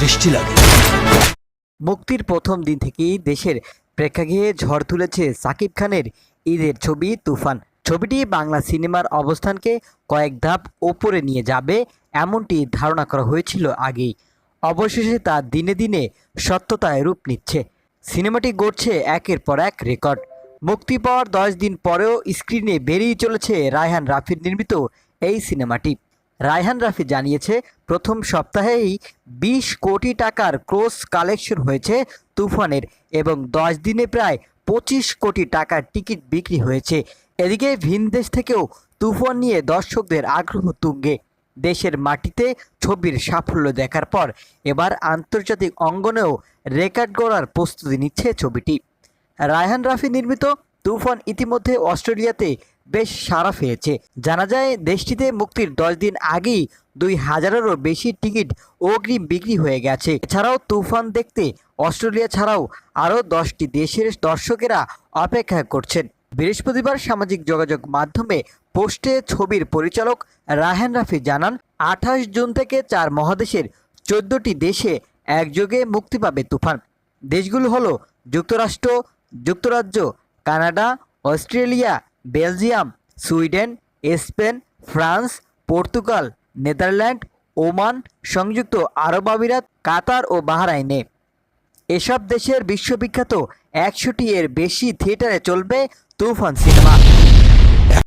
দৃষ্টি লাগে। মুক্তির প্রথম দিন থেকেই দেশের প্রেক্ষাগৃহে ঝড় তুলেছে সাকিব খানের ঈদের ছবি তুফান। ছবিটি বাংলা সিনেমার অবস্থানকে কয়েক ধাপ ওপরে নিয়ে যাবে এমনটি ধারণা করা হয়েছিল আগেই। অবশেষে তা দিনে দিনে সত্যতায় রূপ নিচ্ছে। সিনেমাটি গড়ছে একের পর এক রেকর্ড। মুক্তি পাওয়ার দশ দিন পরেও স্ক্রিনে বেরিয়ে চলেছে রায়হান রাফির নির্মিত এই সিনেমাটি। রায়হান রাফি জানিয়েছে, প্রথম সপ্তাহেই বিশ কোটি টাকার ক্রস কালেকশন হয়েছে তুফানের এবং দশ দিনে প্রায় পঁচিশ কোটি টাকার টিকিট বিক্রি হয়েছে। এদিকে ভিনদেশ থেকেও তুফান নিয়ে দর্শকদের আগ্রহ তুঙ্গে। দেশের মাটিতে ছবির সাফল্য দেখার পর এবার আন্তর্জাতিক অঙ্গনেও রেকর্ড গড়ার প্রস্তুতি নিচ্ছে ছবিটি। রায়হান রাফি নির্মিত তুফান ইতিমধ্যে অস্ট্রেলিয়াতে বেশ সাড়া পেয়েছে জানা যায়, দেশটিতে মুক্তির দশ দিন আগেই দুই হাজারেরও বেশি টিকিট অগ্রিম বিক্রি হয়ে গেছে। এছাড়াও তুফান দেখতে অস্ট্রেলিয়া ছাড়াও আরও দশটি দেশের দর্শকেরা অপেক্ষা করছেন। বৃহস্পতিবার সামাজিক যোগাযোগ মাধ্যমে পোস্টে ছবির পরিচালক রায়হান রাফি জানান, আঠাশ জুন থেকে চার মহাদেশের চোদ্দটি দেশে একযোগে মুক্তি পাবে তুফান। দেশগুলো হলো যুক্তরাষ্ট্র, যুক্তরাজ্য, Canada, Australia Belgium, Sweden, Spain, France, Portugal, Netherland, Oman সংযুক্ত আরব আমিরাত, কাতার ও বাহরাইনে। এসব দেশের বিশ্ববিখ্যাত একশোটি এর বেশি থিয়েটারে চলবে তুফান সিনেমা।